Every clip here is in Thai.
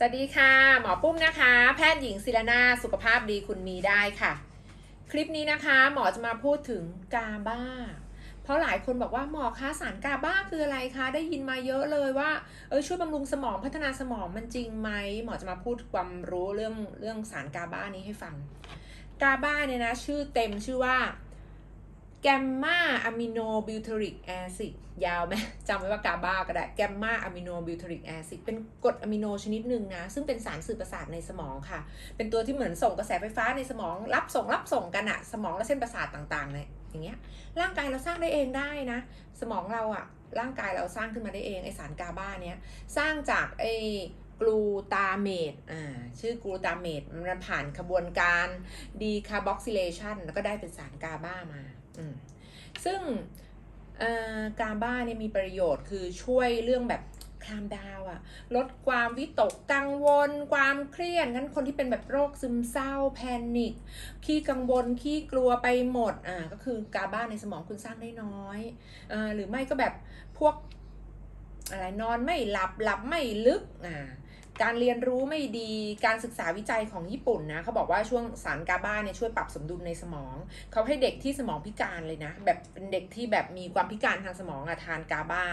สวัสดีค่ะ หมอปุ้มนะคะ แพทย์หญิงศิรนาสุขภาพดีคุณมีได้ค่ะ คลิปนี้นะคะ หมอจะมาพูดถึงกาบ้า เพราะหลายคนบอกว่าหมอคะสารกาบ้าคืออะไรคะ ได้ยินมาเยอะเลยว่าเออช่วยบำรุงสมองพัฒนาสมองมันจริงไหมหมอจะมาพูดความรู้เรื่องเรื่องสารกาบ้านี้ให้ฟัง กาบ้าเนี่ยนะ ชื่อเต็มชื่อว่า แกมมาอะมิโนบิวเทอริกแอซิดยาวไหมจำไว้ว่ากาบาก็ได้แกมมาอะมิโนบิวเทอริกแอซิดเป็นกรดอะมิโนชนิดหนึ่งนะ ซึ่งเป็นสารสื่อประสาทในสมองค่ะ เป็นตัวที่เหมือนส่งกระแสไฟฟ้าในสมอง รับส่งรับส่งกันอะสมองและเส้นประสาทต่างๆเนี่ยอย่างเงี้ยร่างกายเราสร้างได้เองได้นะ สมองเราอะร่างกายเราสร้างขึ้นมาได้เองไอสารกาบาเนี้ยสร้างจากไอกลูตาเมตอ่า ชื่อกลูตาเมตมันผ่านขบวนการดีคาร์บอกซิเลชันแล้วก็ได้เป็นสารกาบ้ามา ซึ่งการบ้าเนี่ยมีประโยชน์คือช่วยเรื่องแบบคลามดาวอะลดความวิตกกังวล ความเครียดงั้นคนที่เป็นแบบโรคซึมเศร้าแพนิคขี้กังวลขี้กลัวไปหมดอ่าก็คือการบ้าในสมองคุณสร้างได้น้อยอ่าหรือไม่ก็แบบพวกอะไรนอนไม่หลับหลับไม่ลึกอ่า การเรียนรู้ไม่ดี การศึกษาวิจัยของญี่ปุ่นนะเขาบอกว่าช่วงสารกาบ้าเนี่ยช่วยปรับสมดุลในสมอง เขาให้เด็กที่สมองพิการเลยนะ แบบเป็นเด็กที่แบบมีความพิการทางสมองอะทานกาบ้า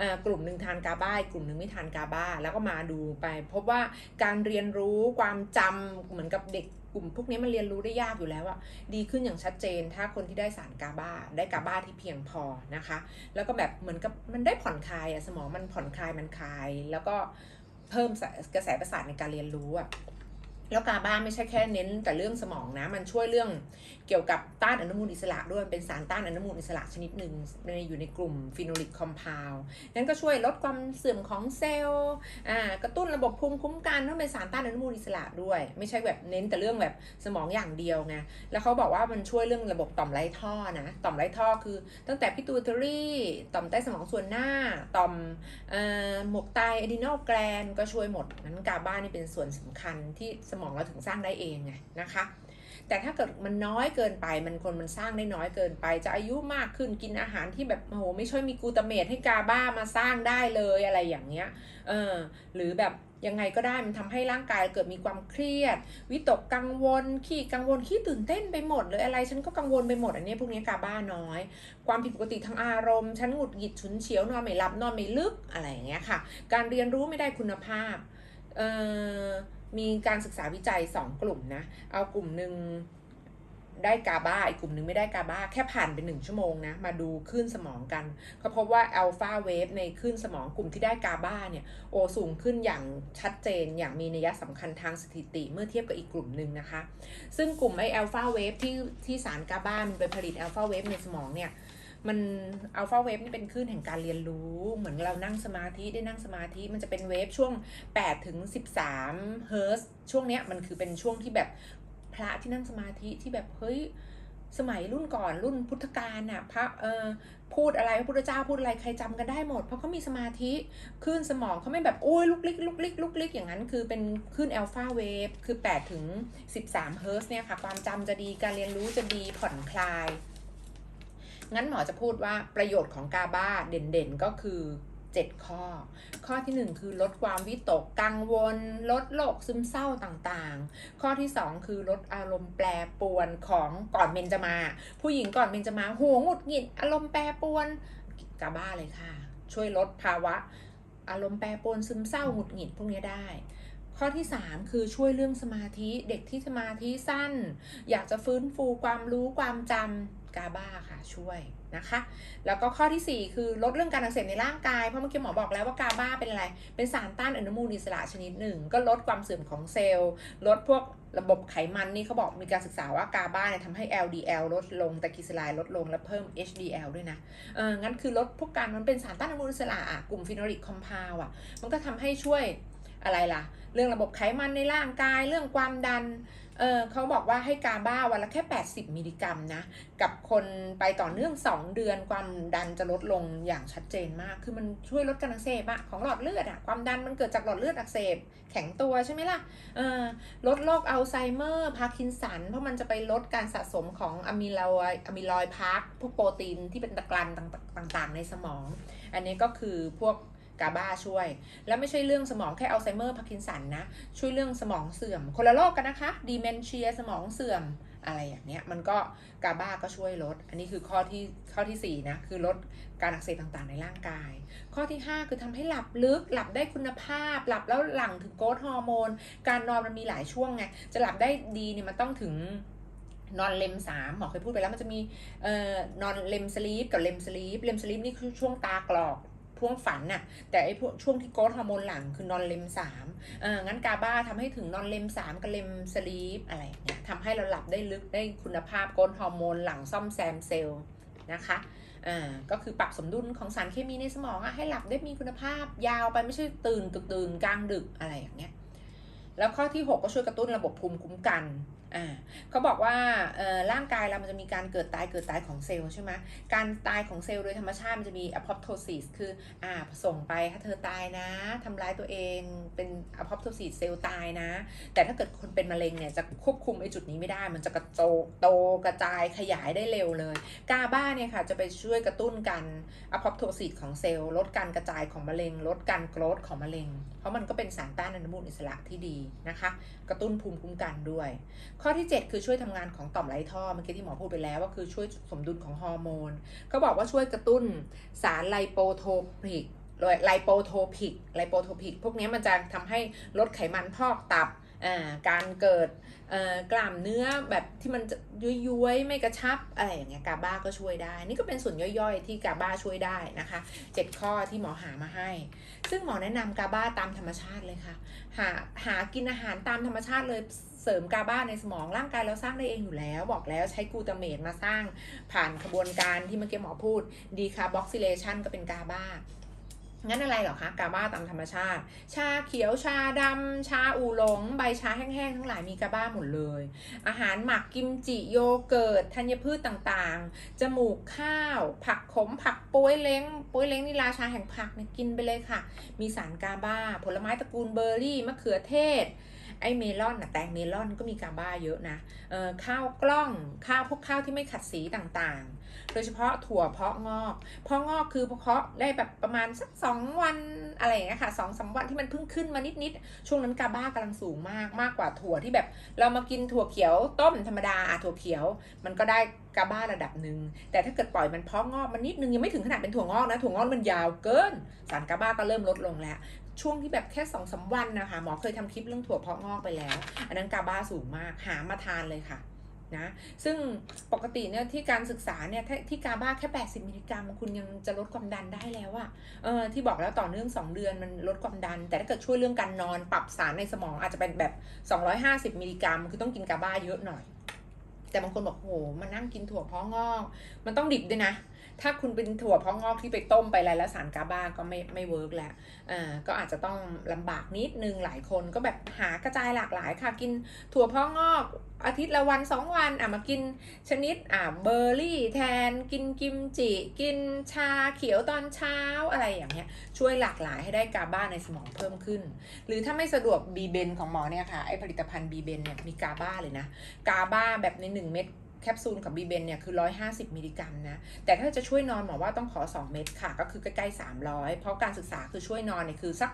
อ่ากลุ่มหนึ่งทานกาบ้ากลุ่มหนึ่งไม่ทานกาบ้าแล้วก็มาดูไป พบว่าการเรียนรู้ความจำเหมือนกับเด็กกลุ่มพวกนี้มันเรียนรู้ได้ยากอยู่แล้วอะดีขึ้นอย่างชัดเจน ถ้าคนที่ได้สารกาบ้าได้กาบ้าที่เพียงพอนะคะ แล้วก็แบบเหมือนกับมันได้ผ่อนคลายอะสมองมันผ่อนคลายมันคลายแล้วก็ เพิ่มกระแสประสาทในการเรียนรู้อะแล้วกาบ้าไม่ใช่แค่เน้นแต่เรื่องสมองนะ มันช่วยเรื่อง เกี่ยวกับต้านอนุมูลอิสระด้วยเป็นสารต้านอนุมูลอิสระชนิดหนึ่งในอยู่ในกลุ่มฟีโนลิกคอมเพลนั้นก็ช่วยลดความเสื่อมของเซลล์กระตุ้นระบบภูมิคุ้มกันต้องเป็นสารต้านอนุมูลอิสระด้วย ไม่ใช่แบบเน้นแต่เรื่องแบบสมองอย่างเดียวไงแล้วเขาบอกว่ามันช่วยเรื่องระบบต่อมไรท่อนะต่อมไรท่อคือ ตั้งแต่พิตูเทอรี่ต่อมใต้สมองส่วนหน้าต่อมหมวกไตอะดีนอลแกลนก็ช่วยหมดนั้นกาบ้านี่เป็นส่วนสำคัญที่สมองเราถึงสร้างได้เองไงนะคะ แต่ถ้าเกิดมันน้อยเกินไป มันคนมันสร้างได้น้อยเกินไป จะอายุมากขึ้นกินอาหารที่แบบโอ้โหไม่ช่วยมีกูตาเมตให้กาบ้ามาสร้างได้เลยอะไรอย่างเงี้ยเออหรือแบบยังไงก็ได้มันทำให้ร่างกายเกิดมีความเครียด วิตกกังวล ขี้กังวลขี้ตื่นเต้นไปหมดเลยอะไร ฉันก็กังวลไปหมดอันนี้พวกนี้กาบ้าน้อย ความผิดปกติทางอารมณ์ ฉันหงุดหงิดฉุนเฉียวนอนไม่หลับนอนไม่ลึกอะไรอย่างเงี้ยค่ะ การเรียนรู้ไม่ได้คุณภาพเอ่อ มีการศึกษาวิจัย 2 กลุ่มนะ เอากลุ่มหนึ่งได้กาบ้า อีกกลุ่มหนึ่งไม่ได้กาบ้า แค่ผ่านไปหนึ่งชั่วโมงนะ มาดูคลื่นสมองกัน เขาพบว่าอัลฟาเวฟในคลื่นสมองกลุ่มที่ได้กาบ้าเนี่ย โอสูงขึ้นอย่างชัดเจน อย่างมีนัยสำคัญทางสถิติเมื่อเทียบกับอีกกลุ่มหนึ่งนะคะ ซึ่งกลุ่มไออัลฟาเวฟที่ที่สารกาบ้ามันไปผลิตอัลฟาเวฟในสมองเนี่ย มันอัลฟาเวฟนี่เป็นคลื่นแห่งการเรียนรู้ เหมือนเรานั่งสมาธิได้นั่งสมาธิ มันจะเป็นเวฟช่วง8ถึง13เฮิร์ตซ์ช่วงเนี้ยมันคือเป็นช่วงที่แบบพระที่นั่งสมาธิที่แบบเฮ้ยสมัยรุ่นก่อนรุ่นพุทธกาลน่ะพระเออพูดอะไรพระพุทธเจ้าพูดอะไรใครจำกันได้หมด เพราะเขามีสมาธิคลื่นสมองเขาไม่แบบโอ้ยลุกลิกลุกลิกลุกลิกอย่างนั้น คือเป็นคลื่นอัลฟาเวฟคือ8ถึง13เฮิร์ตซ์เนี่ยค่ะ ความจำจะดีการเรียนรู้จะดีผ่อนคลาย งั้นหมอจะพูดว่าประโยชน์ของกาบ้าเด่นๆก็คือ 7 ข้อ ข้อที่ 1 คือลดความวิตกกังวล ลดโรคซึมเศร้าต่างๆ ข้อที่ 2 คือลดอารมณ์แปรปวนของก่อนเมนจะมา ผู้หญิงก่อนเมนจะมาหัวหงุดหงิดอารมณ์แปรปวนกาบ้าเลยค่ะ ช่วยลดภาวะ อารมณ์แปรปรวนซึมเศร้าหงุดหงิดพวกนี้ได้ข้อที่ 3 คือช่วยเรื่องสมาธิเด็กที่สมาธิสั้น อยากจะฟื้นฟูความรู้ความจำ กาบ้าค่ะช่วยนะคะ แล้วก็ข้อทีสี่ 4 คือลดเรื่องการอักเสบในร่างกาย เพราะเมื่อกี้หมอบอกแล้วว่ากาบ้าเป็นอะไร เป็นสารต้านอนุมูลอิสระชนิดหนึ่ง ก็ลดความเสื่อมของเซลล์ ลดพวกระบบไขมันนี่เขาบอกมีการศึกษาว่ากาบ้าเนี่ยทำให้ LDL ลดลงแต่กิสลด์ลดลงและเพิ่ม HDL ด้วยนะเอองั้นคือลดพวกการมันเป็นสารต้านอนุมูลอิสระอะกลุ่มฟิโนลิกคอมเพลอะมันก็ทำให้ช่วยอะไรล่ะ เรื่องระบบไขมันในร่างกาย เรื่องความดัน เออเขาบอกว่าให้กาบ้าวันละแค่ 80 มิลลิกรัมนะ กับคนไปต่อเนื่อง 2 เดือนความดันจะลดลงอย่างชัดเจนมาก คือมันช่วยลดการอักเสบอะของหลอดเลือดอะความดันมันเกิดจากหลอดเลือดอักเสบ แข็งตัวใช่ไหมล่ะเออลดโรคอัลไซเมอร์พาร์กินสัน เพราะมันจะไปลดการสะสมของอะมิลอยอะมิลอยพาร์คพวกโปรตีนที่เป็นตะกรันต่างๆในสมอง อันนี้ก็คือพวก กาบาช่วย แล้วไม่ใช่เรื่องสมองแค่อัลไซเมอร์พาร์กินสันนะ ช่วยเรื่องสมองเสื่อม คนละโรคกันนะคะดีเมนเชียสมองเสื่อมอะไรอย่างเนี้ยมันก็กาบาก็ช่วยลด อันนี้คือข้อที่ข้อที่ 4 นะ คือลดการอักเสบต่างๆในร่างกาย ข้อที่ 5 คือทำให้หลับลึก หลับได้คุณภาพ หลับแล้วหลั่งถึงโกรทฮอร์โมน การนอนมันมีหลายช่วงไง จะหลับได้ดีเนี่ยมันต้องถึงนอนเลมสามหมอเคยพูดไปแล้วมันจะมีเอ่อนอนเลมสลีปกับเลมสลีปเลมสลีปนี่คือช่วงตากรอก ช่วงฝันน่ะ แต่ไอ้พวกช่วงที่โกรทฮอร์โมนหลังคือนอนเลมสามเอองั้นกาบ้าทำให้ถึงนอนเลมสามกับเลมสลีปอะไรเงี้ยทำให้เราหลับได้ลึกได้คุณภาพโกรทฮอร์โมนหลังซ่อมแซมเซลล์นะคะอ่าก็คือปรับสมดุลของสารเคมีในสมองอะให้หลับได้มีคุณภาพยาวไปไม่ใช่ตื่นตึกตื่นกลางดึกอะไรอย่างเงี้ยแล้วข้อที่ 6 ก็ช่วยกระตุ้นระบบภูมิคุ้มกัน อ่าเขาบอกว่าเอ่อร่างกายเรามันจะมีการเกิดตายเกิดตายของเซลล์ใช่ไหมการตายของเซลล์โดยธรรมชาติมันจะมี apoptosis คืออ่าส่งไปถ้าเธอตายนะทำร้ายตัวเองเป็น apoptosis เซลล์ตายนะ แต่ถ้าเกิดคนเป็นมะเร็งเนี่ยจะควบคุมไอ้จุดนี้ไม่ได้ มันจะกระโจโตกระจายขยายได้เร็วเลย กาบ้าเนี่ยค่ะจะไปช่วยกระตุ้นการ apoptosis ของเซลล์ลดการกระจายของมะเร็ง ลดการโกรธของมะเร็ง เพราะมันก็เป็นสารต้านอนุมูลอิสระที่ดีนะคะ กระตุ้นภูมิคุ้มกันด้วยข้อที่ 7 คือช่วยทำงานของต่อมไร้ท่อเมื่อกี้ที่หมอพูดไปแล้วว่าคือช่วยสมดุลของฮอร์โมนเขาบอกว่าช่วยกระตุ้นสารไลโปโทพิกไลโปโทพิกไลโปโทพิกพวกนี้มันจะทำให้ลดไขมันพอกตับการเกิดกล้ามเนื้อแบบที่มันย้วยๆไม่กระชับอะไรอย่างเงี้ยกาบ้าก็ช่วยได้ นี่ก็เป็นส่วนย่อยๆ ที่กาบ้าช่วยได้นะคะ7ข้อที่หมอหามาให้ ซึ่งหมอแนะนำกาบ้าตามธรรมชาติเลยค่ะ หาหากินอาหารตามธรรมชาติเลย สริมกาบ้าในสมองร่างกายเราสร้างได้เองอยู่แล้ว บอกแล้วใช้กูตาเมตมาสร้างผ่านขบวนการที่เมื่อกี้หมอพูดดีคาร์บอกซิเลชันก็เป็นกาบ้างั้นอะไรเหรอคะกาบ้าตามธรรมชาติ ชาเขียวชาดำชาอูหลง ใบชาแห้งๆ ทั้งหลายมีกาบ้าหมดเลย อาหารหมักกิมจิโยเกิร์ตธัญพืชต่างๆ จมูกข้าว ผักขมผักป้วยเล้งป้วยเล้งนี่ราชาแห่งผักเนี่ยกินไปเลยค่ะ มีสารกาบ้า ผลไม้ตระกูลเบอร์รี่มะเขือเทศ ไอเมลอนนะแตงเมลอนก็มีกาบ้าเยอะนะเอ่อข้าวกล้องข้าวพวกข้าวที่ไม่ขัดสีต่างๆ โดยเฉพาะถั่วเพาะงอกเพาะงอกคือเพาะได้แบบประมาณสักสองวันอะไรอย่างเงี้ยค่ะสองสามวันที่มันเพิ่งขึ้นมานิดๆช่วงนั้นกาบ้ากำลังสูงมากมากกว่าถั่วที่แบบ เรามากินถั่วเขียวต้มธรรมดาอะถั่วเขียว มันก็ได้กาบ้าระดับหนึ่งแต่ถ้าเกิดปล่อยมันเพาะงอกมันนิดนึงยังไม่ถึงขนาดเป็นถั่วงอกนะถั่วงอกมันยาวเกิน สารกาบ้าก็เริ่มลดลงแล้วช่วงที่แบบแค่สองสาวันนะคะหมอเคยทำคลิปเรื่องถั่วเพาะงอกไปแล้ว อันนั้นกาบ้าสูงมากหามาทานเลยค่ะ นะซึ่งปกติเนี่ยที่การศึกษาเนี่ยที่กาบ้าแค่ 80 มิลลิกรัม คุณยังจะลดความดันได้แล้วอะเออที่บอกแล้วต่อเนื่อง 2 เดือนมันลดความดัน แต่ถ้าเกิดช่วยเรื่องการนอนปรับสารในสมองอาจจะเป็นแบบ 250 มิลลิกรัม คือต้องกินกาบ้าเยอะหน่อย แต่บางคนบอกโหมันนั่งกินถั่วพ้องอก มันต้องดิบด้วยนะ ถ้าคุณเป็นถั่วพาะงอกที่ไปต้มไปอะไรแล้วสารกาบ้าก็ไม่ไม่เวิร์กแล้วอ่าก็อาจจะต้องลำบากนิดนึงหลายคนก็แบบหากระจายหลากหลายค่ะกินถั่วพาะงอกอาทิตย์ละวันสองวันอะมากินชนิดอ่าเบอร์รี่แทน กินกิมจิ กินชาเขียวตอนเช้าอะไรอย่างเงี้ยช่วยหลากหลายให้ได้กาบ้าในสมองเพิ่มขึ้น หรือถ้าไม่สะดวกบีเบนของหมอเนี่ยค่ะไอผลิตภัณฑ์บีเบนเนี่ยมีกาบ้าเลยนะกาบ้าแบบใน 1 เม็ด แคปซูลกับบีเบนเนี่ยคือ 150 มิลลิกรัมนะ แต่ถ้าจะช่วยนอนหมอว่าต้องขอ 2 เม็ดค่ะ ก็คือใกล้ๆ 300 เพราะการศึกษาคือช่วยนอนเนี่ยคือสัก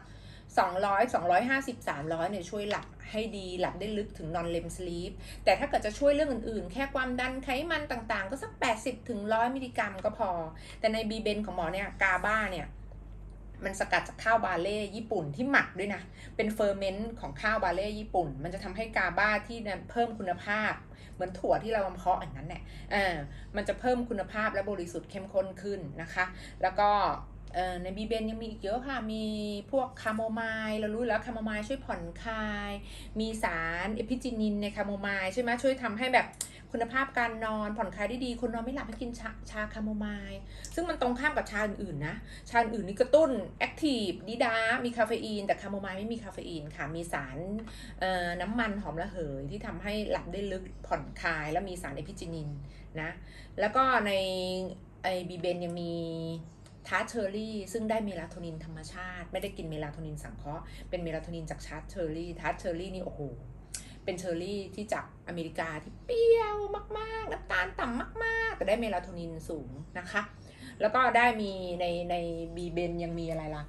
200 250 300เนี่ยช่วยหลับให้ดีหลับได้ลึกถึงนอนเลมสลีปแต่ถ้าเกิดจะช่วยเรื่องอื่นๆ แค่ความดันไขมันต่างๆ ก็สัก 80ถึง100 มิลลิกรัมก็พอ แต่ในบีเบนของหมอเนี่ยกาบ้าเนี่ย มันสกัดจากข้าวบาเล่ญี่ปุ่นที่หมักด้วยนะ เป็นเฟอร์เมนต์ของข้าวบาเล่ญี่ปุ่น มันจะทำให้กาบ้าที่เพิ่มคุณภาพ เหมือนถั่วที่เรามเพาะอย่างนั้นแหละเออมันจะเพิ่มคุณภาพและบริสุทธิ์เข้มข้นขึ้นนะคะ แล้วก็ในบีเบนยังมีอีกเยอะค่ะ มีพวกคาโมไมล์เรารู้แล้วคาโมไมล์ช่วยผ่อนคลาย มีสารเอพิจินินในคาโมไมล์ใช่ไหมช่วยทำให้แบบ คุณภาพการนอนผ่อนคลายได้ดี คนนอนไม่หลับให้กินชาชาคาโมไมล์ซึ่งมันตรงข้ามกับชาอื่นๆนะ ชาอื่นนี่กระตุ้นแอคทีฟดีดา มีคาเฟอีน แต่คาโมไมล์ไม่มีคาเฟอีนค่ะ มีสารน้ำมันหอมระเหยที่ทำให้หลับได้ลึกผ่อนคลาย แล้วมีสารเอพิจินินนะ แล้วก็ในไอบีเบนยังมีทาร์เชอร์รี่ ซึ่งได้เมลาโทนินธรรมชาติ ไม่ได้กินเมลาโทนินสังเคราะห์เป็นเมลาโทนินจากชาร์เชอร์รี่ทาร์เชอร์รี่นี่โอ้โห เป็นเชอร์รี่ที่จากอเมริกาที่เปรี้ยวมากๆน้ำตาลต่ำมากๆ แต่ได้เมลาโทนินสูงนะคะ แล้วก็ได้มีในในบีเบนยังมีอะไรล่ะ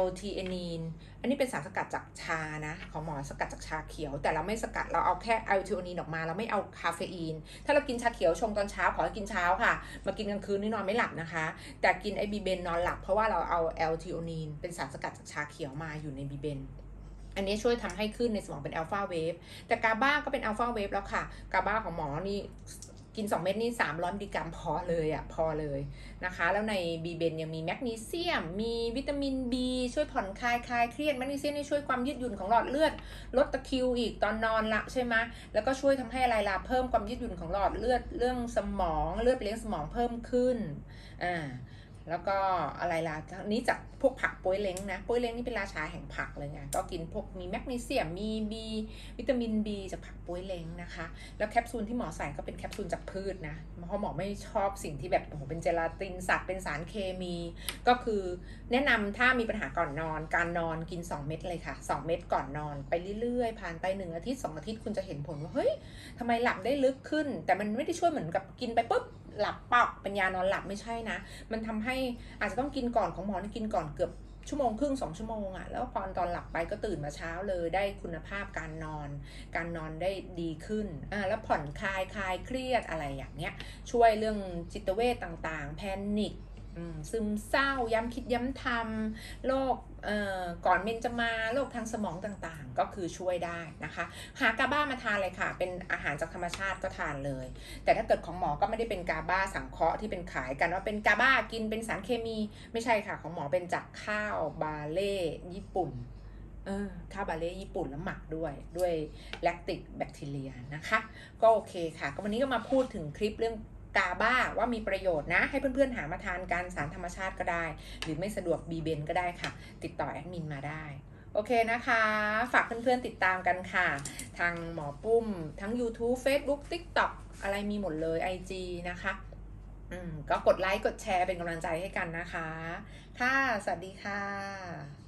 l t a n i n อันนี้เป็นสารสกัดจากชานะ ของหมอสกัดจากชาเขียว แต่เราไม่สกัดเราเอาแค่ l t a n i n ออกมา เราไม่เอาคาเฟอีน ถ้าเรากินชาเขียวชงตอนเช้าขอให้กินเช้าค่ะ มากินกลางคืนนี่นอนไม่หลับนะคะ แต่กินไอบีเบนนอนหลับเพราะว่าเราเอา l t a n i n เป็นสารสกัดจากชาเขียวมาอยู่ในบีเบน อันนี้ช่วยทำให้ขึ้นในสมองเป็นอัลฟาเวฟแต่กาบ้าก็เป็นอัลฟาเวฟแล้วค่ะ กาบ้าของหมอนี่กิน 2 เม็ดนี่300มิลลิกรัมพอเลยอะ่ะพอเลยนะคะ แล้วในบีเบนยังมีแมกนีเซียม มีวิตามิน B ช่วยผ่อนคลายคลายเครียดแมกนีเซียมนี่ช่วยความยืดหยุ่นของหลอดเลือด ลดตะคิวอีกตอนนอนละใช่ไหมแล้วก็ช่วยทำให้อะไรล่ะเพิ่มความยืดหยุ่นของหลอดเลือดเรื่องสมองเลือดไปเลี้ยงสมองเพิ่มขึ้นอ่าแล้วก็อะไรล่ะอันนี้จากพวกผักโป้ยเล้งนะโป้ยเล้งนี่เป็นราชาแห่งผักเลยไงก็กินพวกมีแมกนีเซียมมีบีวิตามิน B จากผักโป้ยเล้งนะคะ แล้วแคปซูลที่หมอใส่ก็เป็นแคปซูลจากพืชนะเพราะหมอไม่ชอบสิ่งที่แบบโอ้โหเป็นเจลาตินสัตว์เป็นสารเคมี ก็คือแนะนำถ้ามีปัญหาก่อนนอน การนอนกิน 2 เม็ดเลยค่ะ 2 เม็ดก่อนนอนไปเรื่อยๆผ่านไป1อาทิตย์2อาทิตย์คุณจะเห็นผลว่าเฮ้ยทำไมหลับได้ลึกขึ้น แต่มันไม่ได้ช่วยเหมือนกับกินไปปุ๊บหลับปอกเป็นยานอนหลับไม่ใช่นะ มันทำให้อาจจะต้องกินก่อนของหมอนี่กินก่อนเกือบชั่วโมงครึ่งสองชั่วโมงอะ่ะแล้วพอตอนหลับไปก็ตื่นมาเช้าเลยได้คุณภาพการนอน การนอนได้ดีขึ้นอ่าแล้วผ่อนคลายคลายเครียดอะไรอย่างเงี้ย ช่วยเรื่องจิตเวทต่างๆ แพนิคซึมเศร้าย้ำคิดย้ำทำโรค ก่อนเมนจะมาโรคทางสมองต่างๆ ก็คือช่วยได้นะคะ หากาบ้ามาทานเลยค่ะ เป็นอาหารจากธรรมชาติก็ทานเลย แต่ถ้าเกิดของหมอก็ไม่ได้เป็นกาบ้าสังเคราะห์ที่เป็นขายกันว่าเป็นกาบ้ากินเป็นสารเคมีไม่ใช่ค่ะ ของหมอเป็นจากข้าวบาเล่ญี่ปุ่นเออข้าวบาเล่ญี่ปุ่นแล้วหมักด้วยด้วยแลคติกแบคทีเรียนะคะ ก็โอเคค่ะ ก็วันนี้ก็มาพูดถึงคลิปเรื่อง กาบ้าว่ามีประโยชน์นะ ให้เพื่อนๆหามาทานการสารธรรมชาติก็ได้ หรือไม่สะดวกบีเบนก็ได้ค่ะ ติดต่อแอดมินมาได้โอเคนะคะ ฝากเพื่อนๆติดตามกันค่ะ ทางหมอปุ้ม ทั้ง YouTube Facebook TikTok อะไรมีหมดเลย IG นะคะอืมก็กดไลค์ กดแชร์เป็นกำลังใจให้กันนะคะ ค่ะ สวัสดีค่ะ